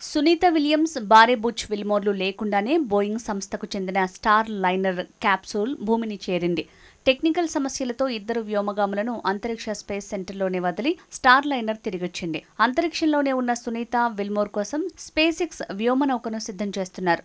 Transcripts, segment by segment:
Sunitha Williams Barry Butch విల్మోర్లు లేకుండానే Boeing సంస్థకు చెందిన స్టార్ లైనర్ క్యాప్సూల్ భూమిని చేరింది. టెక్నికల్ సమస్యలతో ఇద్దరు వ్యోమగాములను అంతరిక్ష స్పేస్ సెంటర్లోనే వదిలి స్టార్ లైనర్ తిరిగొచ్చింది. అంతరిక్షంలోనే ఉన్న సునీత విల్మోర్ కోసం స్పేస్ ఎక్స్ వ్యోమనౌకను సిద్ధం చేస్తున్నారు.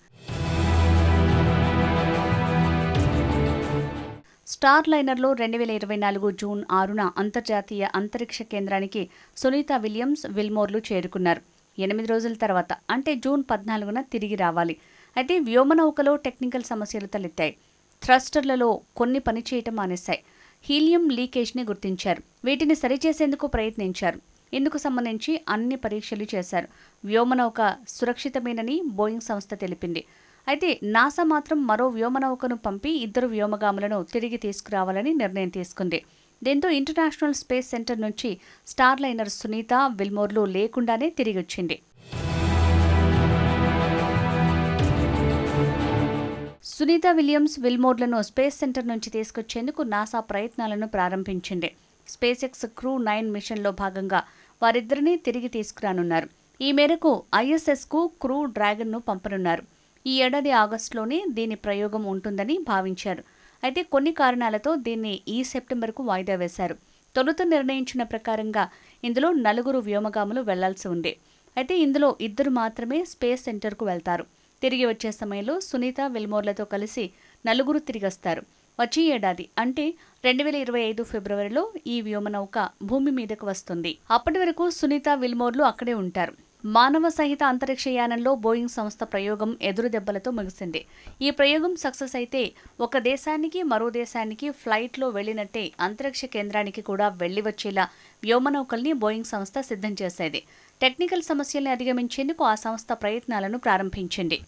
స్టార్ లైనర్లో రెండు వేల ఇరవై నాలుగు జూన్ ఆరున అంతర్జాతీయ అంతరిక్ష కేంద్రానికి సునీత విలియమ్స్ విల్మోర్లు చేరుకున్నారు. ఎనిమిది రోజుల తర్వాత అంటే జూన్ పద్నాలుగున తిరిగి రావాలి. అయితే వ్యోమనౌకలో టెక్నికల్ సమస్యలు తలెత్తాయి. థ్రస్టర్లలో కొన్ని పనిచేయటం మానేశాయి. హీలియం లీకేజ్ని గుర్తించారు. వీటిని సరిచేసేందుకు ప్రయత్నించారు. ఇందుకు సంబంధించి అన్ని పరీక్షలు చేశారు. వ్యోమనౌక సురక్షితమేనని బోయింగ్ సంస్థ తెలిపింది. అయితే నాసా మాత్రం మరో వ్యోమనౌకను పంపి ఇద్దరు వ్యోమగాములను తిరిగి తీసుకురావాలని నిర్ణయం తీసుకుంది. దీంతో ఇంటర్నేషనల్ స్పేస్ సెంటర్ నుంచి స్టార్ లైనర్ సునీత విల్మోర్లు లేకుండానే తిరిగొచ్చింది. సునీత విలియమ్స్ విల్మోర్లను స్పేస్ సెంటర్ నుంచి తీసుకొచ్చేందుకు నాసా ప్రయత్నాలను ప్రారంభించింది. స్పేస్ ఎక్స్ క్రూ నైన్ మిషన్లో భాగంగా వారిద్దరినీ తిరిగి తీసుకురానున్నారు. ఈ మేరకు ఐఎస్ఎస్కు క్రూ డ్రాగన్ను పంపనున్నారు. ఈ ఏడాది ఆగస్టులోనే దీని ప్రయోగం ఉంటుందని భావించారు. అయితే కొన్ని కారణాలతో దీన్ని ఈ సెప్టెంబర్కు వాయిదా వేశారు. తొలుత నిర్ణయించిన ప్రకారంగా ఇందులో నలుగురు వ్యోమగాములు వెళ్ళాల్సి ఉంది. అయితే ఇందులో ఇద్దరు మాత్రమే స్పేస్ సెంటర్కు వెళ్తారు. తిరిగి వచ్చే సమయంలో సునీత విల్మోర్లతో కలిసి నలుగురు తిరిగొస్తారు వచ్చే ఏడాది అంటే రెండు వేల ఇరవై ఐదు ఫిబ్రవరిలో ఈ వ్యోమనౌక భూమి మీదకు వస్తుంది. అప్పటి వరకు సునీత విల్మోర్లు అక్కడే ఉంటారు. మానవ సహిత అంతరిక్ష యానంలో బోయింగ్ సంస్థ ప్రయోగం ఎదురు దెబ్బలతో ముగిసింది. ఈ ప్రయోగం సక్సెస్ అయితే ఒక దేశానికి మరో దేశానికి ఫ్లైట్లో వెళ్ళినట్టే అంతరిక్ష కేంద్రానికి కూడా వెళ్ళి వచ్చేలా వ్యోమనౌకల్ని బోయింగ్ సంస్థ సిద్ధం చేసేది. టెక్నికల్ సమస్యల్ని అధిగమించేందుకు ఆ సంస్థ ప్రయత్నాలను ప్రారంభించింది.